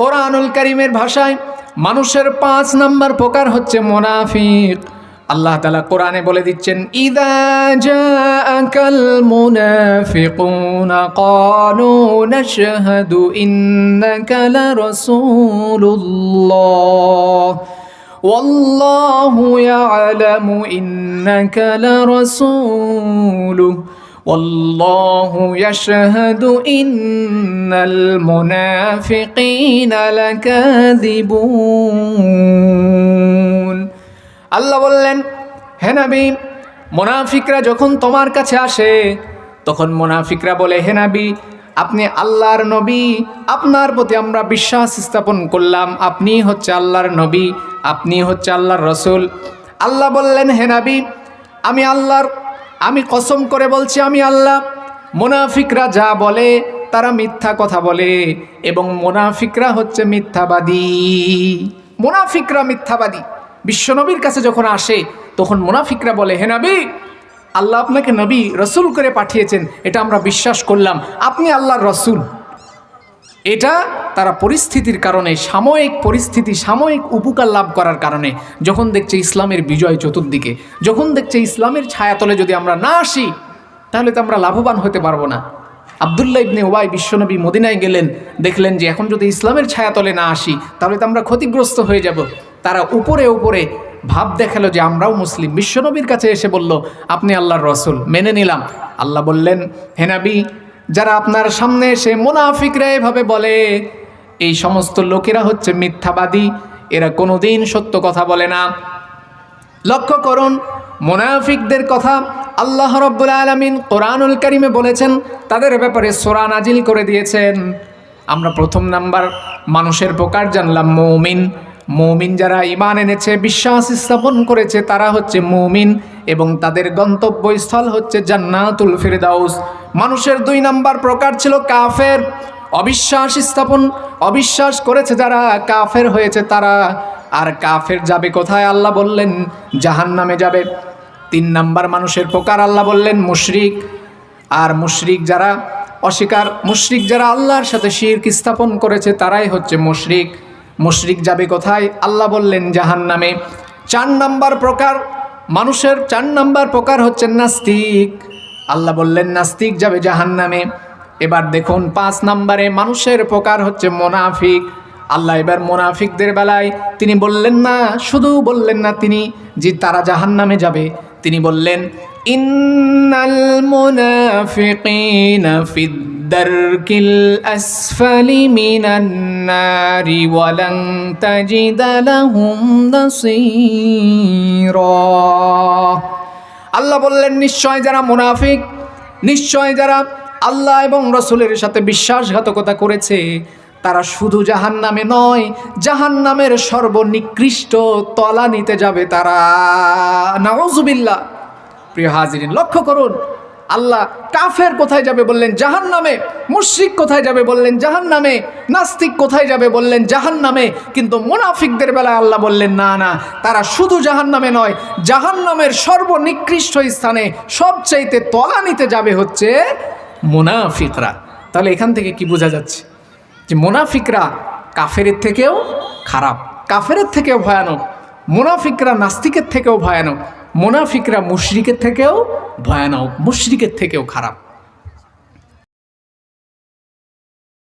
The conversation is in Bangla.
কোরআনুল করিমের ভাষায় মানুষের পাঁচ নাম্বার প্রকার হচ্ছে মোনাফিক আল্লাহ তালা কোরআনে বলে দিচ্ছেন ইদা জাআকাল মুনাফিকুনা ক্বালু নাশহাদু ইন্নাকা লারাসূলুল্লাহ والله يعلم إنك لرسوله والله يشهد إن المنافقين لكاذبون আল্লাহ বললেন হে নবী মোনাফিকরা যখন তোমার কাছে আসে তখন মোনাফিকরা বলে হে নবী আপনি আল্লাহর নবী আপনার প্রতি আমরা বিশ্বাস স্থাপন করলাম আপনি হচ্ছে আল্লাহর নবী আপনি হচ্ছে আল্লাহর রসুল আল্লাহ বললেন হে নবী আমি আল্লাহর আমি কসম করে বলছি, আমি আল্লাহ। মোনাফিকরা যা বলে, তারা মিথ্যা কথা বলে, এবং মোনাফিকরা হচ্ছে মিথ্যাবাদী। মোনাফিকরা মিথ্যাবাদী। বিশ্বনবীর কাছে যখন আসে, তখন মোনাফিকরা বলে, হে নবী, আল্লাহ আপনাকে নবী, রসুল করে পাঠিয়েছেন, এটা আমরা বিশ্বাস করলাম। আপনি আল্লাহর রসুল। এটা তারা পরিস্থিতির কারণে, সাময়িক পরিস্থিতি, সাময়িক উপকার লাভ করার কারণে যখন দেখছে ইসলামের বিজয় চতুর্দিকে, যখন দেখছে ইসলামের ছায়াতলে যদি আমরা না আসি, তাহলে তো আমরা লাভবান হতে পারব না। আবদুল্লাহ ইবনে ওয়াই বিশ্বনবী মদিনায় গেলেন, দেখলেন যে এখন যদি ইসলামের ছায়াতলে না আসি, তাহলে তো আমরা ক্ষতিগ্রস্ত হয়ে যাব। তারা উপরে উপরে ভাব দেখাল যে আমরাও মুসলিম। বিশ্বনবীর কাছে এসে বলল, আপনি আল্লাহর রসুল, মেনে নিলাম। আল্লাহ বললেন হেনাবি যারা আপনার সামনে এসে মোনাফিকরা এভাবে বলে, এই সমস্ত লোকেরা হচ্ছে মিথ্যাবাদী, এরা কোনোদিন সত্য কথা বলে না। লক্ষ্য করুন, মোনাফিকদের কথা আল্লাহ রব্বুল আলমিন কোরআনুল করিমে বলেছেন, তাদের ব্যাপারে সোরা নাজিল করে দিয়েছেন। আমরা প্রথম নাম্বার মানুষের প্রকার জানলাম, মৌমিন। মৌমিন যারা ইমান এনেছে, বিশ্বাস স্থাপন করেছে, তারা হচ্ছে মৌমিন এবং তাদের গন্তব্যস্থল হচ্ছে জান্নাতুল ফিরদাউস। মানুষের দুই নাম্বার প্রকার ছিল কাফের। অবিশ্বাস স্থাপন, অবিশ্বাস করেছে যারা কাফের হয়েছে তারা। আর কাফের যাবে কোথায়? আল্লাহ বললেন জাহান নামে যাবে। তিন নাম্বার মানুষের প্রকার, আল্লাহ বললেন, মুশরিক। আর মুশরিক যারা অস্বীকার, মুশরিক যারা আল্লাহর সাথে শিরক স্থাপন করেছে, তারাই হচ্ছে মুশরিক। মুশরিক যাবে কোথায়? আল্লাহ বললেন জাহান নামে চার নাম্বার প্রকার, মানুষের চার নাম্বার প্রকার হচ্ছে নাস্তিক। আল্লাহ বললেন, নাস্তিক যাবে জাহান নামে এবার দেখুন, পাঁচ নাম্বারে মানুষের প্রকার হচ্ছে মোনাফিক। আল্লাহ এবার মোনাফিকদের বেলায় তিনি বললেন না, শুধু বললেন না তিনি যে তারা জাহান নামে যাবে। তিনি বললেন, ইন্নাল মুনাফিকিনা ফিদ্দারকিল আসফালি মিনান নারি ওয়ালান তাজিদা লাহুম নাসীরা আল্লাহ বললেন, নিশ্চয় যারা মুনাফিক, নিশ্চয় যারা আল্লাহ এবং রসুলের সাথে বিশ্বাসঘাতকতা করেছে, তারা শুধু জাহান নামে নয় জাহান নামের সর্বনিকৃষ্ট তলা নিতে যাবে তারা। নাউজুবিল্লাহ। প্রিয় হাজিরিন, লক্ষ্য করুন আল্লাহ কাফের কোথায় যাবে বললেন জাহান নামে মুশ্রিক কোথায় যাবে বললেন জাহান নামে নাস্তিক কোথায় যাবে বললেন জাহান নামে কিন্তু মুনাফিকদের বেলায় আল্লাহ বললেন, না না, তারা শুধু জাহান নামে নয় জাহান নামের সর্বনিকৃষ্ট স্থানে সবচাইতে তলা নিতে যাবে হচ্ছে মুনাফিকরা। তাহলে এখান থেকে কি বোঝা যাচ্ছে? যে মুনাফিকরা কাফেরের থেকেও খারাপ, কাফেরের থেকেও ভয়ানক, মুনাফিকরা নাস্তিকের থেকেও ভয়ানক। মুনাফিকরা মুশরিকের থেকেও ভয়ানক মুশরিকের থেকেও খারাপ।